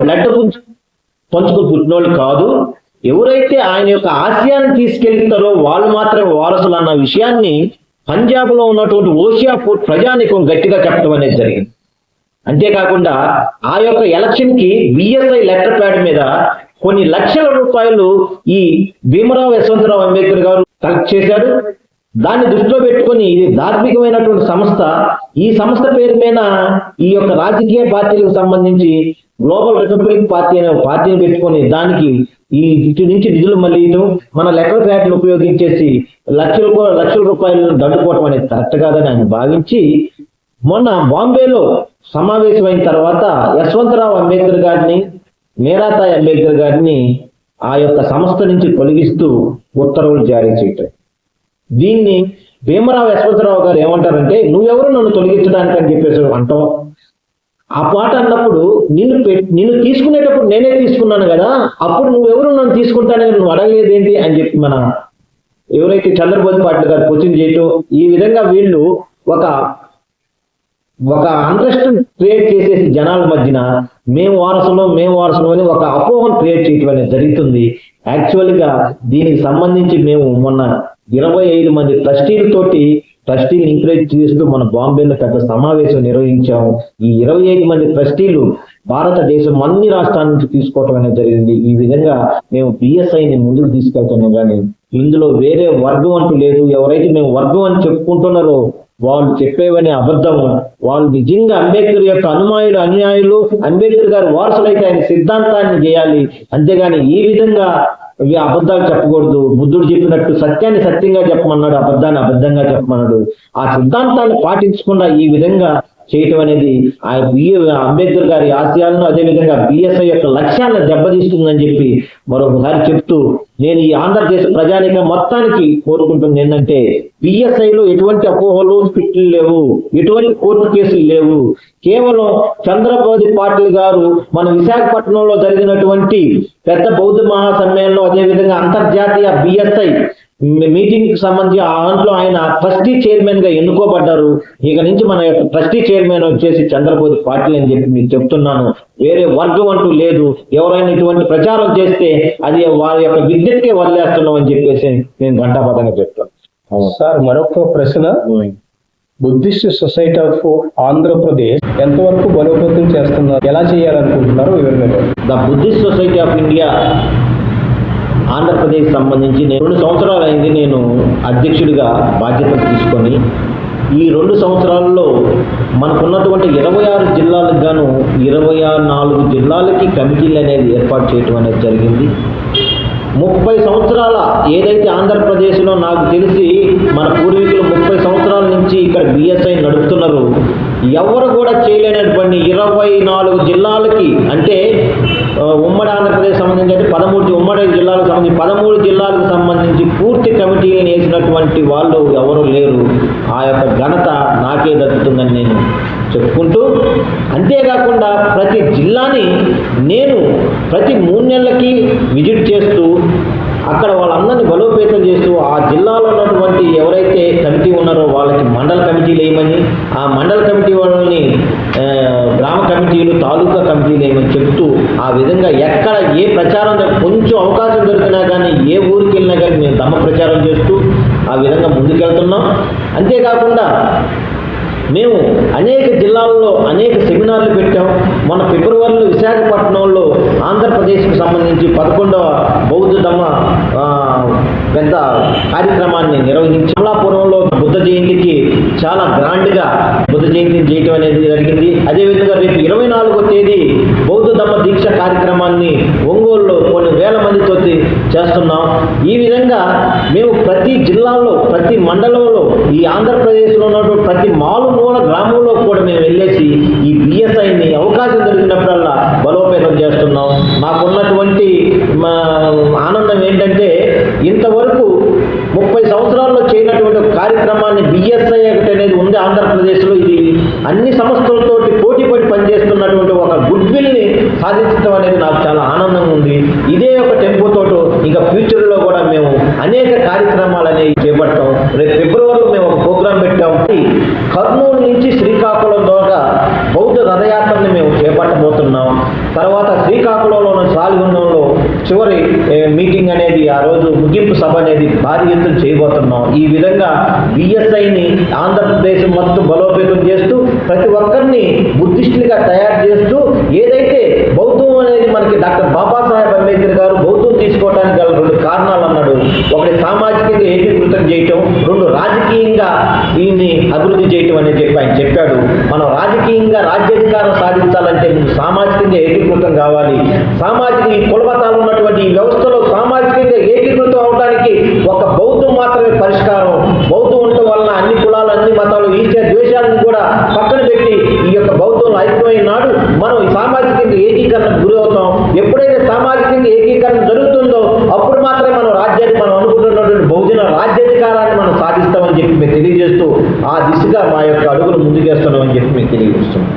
Blood పంచుకుని పుట్టినోళ్ళు కాదు. ఎవరైతే ఆయన యొక్క ఆశయాన్ని తీసుకెళ్తారో వాళ్ళు మాత్రమే వారసులు అన్న విషయాన్ని పంజాబ్లో ఉన్నటువంటి ఓషియాపూర్ ప్రజానికం గట్టిగా చెప్పడం అనేది జరిగింది. అంతేకాకుండా ఆ యొక్క ఎలక్షన్కి బిఎస్ఐ లెటర్ ప్యాడ్ మీద కొన్ని లక్షల రూపాయలు ఈ భీమరావు యశ్వంతరావు అంబేద్కర్ గారు కలెక్ట్ చేశారు. దాన్ని దృష్టిలో పెట్టుకొని ఇది ధార్మికమైనటువంటి సంస్థ. ఈ సంస్థ పేరు మీద ఈ యొక్క రాజకీయ పార్టీలకు సంబంధించి గ్లోబల్ రిపబ్లిక్ పార్టీ అనే పార్టీని పెట్టుకొని దానికి ఈ ఇటు నుంచి నిధులు మళ్ళీ మన లెటర్ ప్యాడ్లు ఉపయోగించేసి లక్షల లక్షల రూపాయలను దండుకోవటం అనేది కరెక్ట్ కాదని ఆయన భావించి మొన్న బాంబేలో సమావేశమైన తర్వాత యశ్వంతరావు అంబేద్కర్ గారిని మేరాతాయ్ అంబేద్కర్ గారిని ఆ యొక్క సంస్థ నుంచి తొలగిస్తూ ఉత్తర్వులు జారీ చేయటం. దీన్ని భీమరావు యశ్వంతరావు గారు ఏమంటారంటే నువ్వెవరు నన్ను తొలగించడానికి అని చెప్పేసి అంటావు ఆ పాట అన్నప్పుడు నిన్ను నిన్ను తీసుకునేటప్పుడు నేనే తీసుకున్నాను కదా అప్పుడు నువ్వెవరు నన్ను తీసుకుంటానని నువ్వు అడగలేదేంటి అని చెప్పి మన ఎవరైతే చంద్రబోధి పాటలు గారు క్వశ్చన్ చేయటం ఈ విధంగా వీళ్ళు ఒక ఒక అంట్రెస్ట్ క్రియేట్ చేసేసి జనాల మధ్యన మేము వారసులం మేము వారసులం అని ఒక అపోహను క్రియేట్ చేయటం అనేది జరుగుతుంది. యాక్చువల్గా దీనికి సంబంధించి మేము మొన్న ఇరవై ఐదు మంది ట్రస్టీలతోటి ట్రస్టీని ఎంకరేజ్ చేస్తూ మన బాంబేలో పెద్ద సమావేశం నిర్వహించాము. ఈ ఇరవై ఐదు మంది ట్రస్టీలు భారతదేశం అన్ని రాష్ట్రాల నుంచి తీసుకోవటం అనేది జరిగింది. ఈ విధంగా మేము బిఎస్ఐని ముందుకు తీసుకెళ్తున్నాం కానీ ఇందులో వేరే వర్గం అంటూ లేదు. ఎవరైతే మేము వర్గం అని చెప్పుకుంటున్నారో వాళ్ళు చెప్పేవని అబద్ధం వాళ్ళు నిజంగా అంబేద్కర్ యొక్క అనుమాయులు అన్యాయులు అంబేద్కర్ గారి వారసులైతే ఆయన సిద్ధాంతాన్ని చేయాలి. అంతేగాని ఈ విధంగా ఇవి అబద్ధాలు చెప్పకూడదు. బుద్ధుడు చెప్పినట్టు సత్యాన్ని సత్యంగా చెప్పమన్నాడు అబద్ధాన్ని అబద్ధంగా చెప్పమన్నాడు. ఆ సిద్ధాంతాన్ని పాటించకుండా ఈ విధంగా చేయటం అనేది ఆ బిఏ అంబేద్కర్ గారి ఆశయాలను అదేవిధంగా బిఎస్ఐ యొక్క లక్ష్యాలను దెబ్బతీస్తుందని చెప్పి మరొకసారి చెప్తూ నేను ఈ ఆంధ్రప్రదేశ్ ప్రజానిక మొత్తానికి కోరుకుంటుంది ఏంటంటే బిఎస్ఐలో ఎటువంటి అపోహలు స్పిట్లు లేవు. ఎటువంటి కోర్టు కేసులు లేవు. కేవలం చంద్రబాబు పాటిల్ గారు మన విశాఖపట్నంలో జరిగినటువంటి పెద్ద బౌద్ధ మహాసమ్మేళనం అదేవిధంగా అంతర్జాతీయ బిఎస్ఐ మీటింగ్కి సంబంధించి ఆ దాంట్లో ఆయన ట్రస్టీ చైర్మన్గా ఎన్నుకోబడ్డారు. ఇక నుంచి మన యొక్క ట్రస్టీ చైర్మన్ వచ్చేసి చంద్రబాబు పాటిల్ అని చెప్పి మీకు చెప్తున్నాను. వేరే వర్గం అంటూ లేదు. ఎవరైనా ఇటువంటి ప్రచారం చేస్తే అది వారి యొక్క విద్యకే వదిలేస్తున్నాం అని చెప్పేసి నేను ఘంటాపథంగా చెప్తాను. సార్ మరొక ప్రశ్న. బుద్ధిస్ట్ సొసైటీ ఆఫ్ ఆంధ్రప్రదేశ్ ఎంతవరకు బలోపేతం చేస్తున్నారు? ఎలా చేయాలనుకుంటున్నారు? The Buddhist society of India Andhra Pradesh సంబంధించి నేను రెండు సంవత్సరాలు అయింది నేను అధ్యక్షుడిగా బాధ్యతలు తీసుకొని ఈ రెండు సంవత్సరాల్లో మనకున్నటువంటి ఇరవై ఆరు జిల్లాలకు గాను ఇరవై ఆరు నాలుగు జిల్లాలకి కమిటీలు అనేది ఏర్పాటు చేయటం అనేది జరిగింది. ముప్పై సంవత్సరాల ఏదైతే ఆంధ్రప్రదేశ్లో నాకు తెలిసి మన పూర్వీకులు ముప్పై సంవత్సరాల నుంచి ఇక్కడ బిఎస్ఐ నడుపుతున్నారు ఎవరు కూడా చేయలేనటువంటి ఇరవై నాలుగు జిల్లాలకి అంటే ఉమ్మడి ఆంధ్రప్రదేశ్ సంబంధించి పదమూడు ఉమ్మడి జిల్లాలకు సంబంధించి పదమూడు జిల్లాలకు సంబంధించి పూర్తి కమిటీని వేసినటువంటి వాళ్ళు ఎవరు లేరు. ఆ యొక్క ఘనత నాకే దక్కుతుందని నేను చెప్పుకుంటూ అంతేకాకుండా ప్రతి జిల్లాని నేను ప్రతి మూడు నెలలకి విజిట్ చేస్తూ అక్కడ వాళ్ళందరినీ బలోపేతం చేస్తూ ఆ జిల్లాలో ఉన్నటువంటి ఎవరైతే కమిటీ మండల కమిటీలు వేయమని ఆ మండల కమిటీ వాళ్ళని గ్రామ కమిటీలు తాలూకా కమిటీలు వేయమని చెప్తూ ఆ విధంగా ఎక్కడ ఏ ప్రచారం కొంచెం అవకాశం దొరికినా కానీ ఏ ఊరికి వెళ్ళినా కానీ మేము తమ ప్రచారం చేస్తూ ఆ విధంగా ముందుకెళ్తున్నాం. అంతేకాకుండా మేము అనేక జిల్లాల్లో అనేక సెమినార్లు పెట్టాం. మన ఫిబ్రవరిలో విశాఖపట్నంలో ఆంధ్రప్రదేశ్కు సంబంధించి పదకొండవ బౌద్ధ ధమ్మ పెద్ద కార్యక్రమాన్ని నిర్వహించి. అమలాపురంలో బుద్ధ జయంతికి చాలా గ్రాండ్గా బుద్ధ జయంతిని చేయటం అనేది జరిగింది. అదేవిధంగా రేపు ఇరవై నాలుగో తేదీ బౌద్ధ ధమ్మ దీక్ష కార్యక్రమాన్ని ఒంగోలులో చేస్తున్నాం. ఈ విధంగా మేము ప్రతి జిల్లాలో ప్రతి మండలంలో ఈ ఆంధ్రప్రదేశ్లో ఉన్నటువంటి ప్రతి మారుమూల గ్రామంలో కూడా మేము వెళ్ళేసి ఈ బిఎస్ఐని అవకాశం దొరికినప్పుడల్లా బలోపేతం చేస్తున్నాం. మాకున్నటువంటి మా ఆనందం ఏంటంటే ఇంతవరకు ముప్పై సంవత్సరాల్లో చేయనటువంటి కార్యక్రమాన్ని బిఎస్ఐ ఒకటి అనేది ఉంది ఆంధ్రప్రదేశ్లో. ఇది అన్ని సంస్థలతోటి పోటీ పడి పనిచేస్తున్నటువంటి ఒక గుడ్విల్ని సాధించడం అనేది నాకు చాలా ఆనందంగా ఉంది. ఇదే ఒక టెంపో ఇంకా ఫ్యూచర్లో కూడా మేము అనేక కార్యక్రమాలు అనేవి చేపట్టాం. రేపు ఫిబ్రవరిలో మేము ఒక ప్రోగ్రాం పెట్టాం. కర్నూలు నుంచి శ్రీకాకుళం ద్వారా బౌద్ధ రథయాత్రని మేము చేపట్టబోతున్నాం. తర్వాత శ్రీకాకుళంలో సాల్గొండంలో చివరి మీటింగ్ అనేది ఆ రోజు ముగింపు సభ అనేది భారీ ఎత్తున చేయబోతున్నాం. ఈ విధంగా బిఎస్ఐని ఆంధ్రప్రదేశ్ మొత్తం బలోపేతం చేస్తూ ప్రతి ఒక్కరిని బుద్ధిస్టులుగా తయారు చేస్తూ ఏదైతే బౌద్ధం అనేది మనకి డాక్టర్ బాబాసాహెబ్ అంబేద్కర్ గారు బౌద్ధం తీసుకోవడానికి గల రెండు కారణాలు అన్నాడు ఒకటి సామాజికంగా ఏకీకృతం చేయటం రెండు రాజకీయంగా దీన్ని అభివృద్ధి చేయటం అనేది చెప్పి ఆయన చెప్పాడు. మనం రాజకీయంగా రాజ్యాధికారం సాధించాలంటే ముందు సామాజికంగా ఏకీకృతం కావాలి. సామాజిక ఈ కులమతాలు ఉన్నటువంటి ఈ వ్యవస్థలో సామాజికంగా ఏకీకృతం అవడానికి ఒక బౌద్ధం మాత్రమే పరిష్కారం. బౌద్ధం ఉండటం వలన అన్ని కులాలు అన్ని మతాలు ఈర్ష్య ద్వేషాలను కూడా పక్కన పెట్టి ఈ యొక్క బౌద్ధంలో ఐక్యమైన నాడు మనం ఈ సామాజికంగా ఏకీకరణకు గురి అవుతాం. ఎప్పుడైతే సామాజికంగా ఏకీకరణ జరుగుతుందో అప్పుడు మాత్రమే మనం రాజ్యాన్ని మనం అనుకుంటున్నటువంటి బహుజన రాజ్యం మీకు తెలియజేస్తూ ఆ దిశగా మా యొక్క అడుగులు ముందుకేస్తున్నామని చెప్పి మీకు తెలియజేస్తున్నాం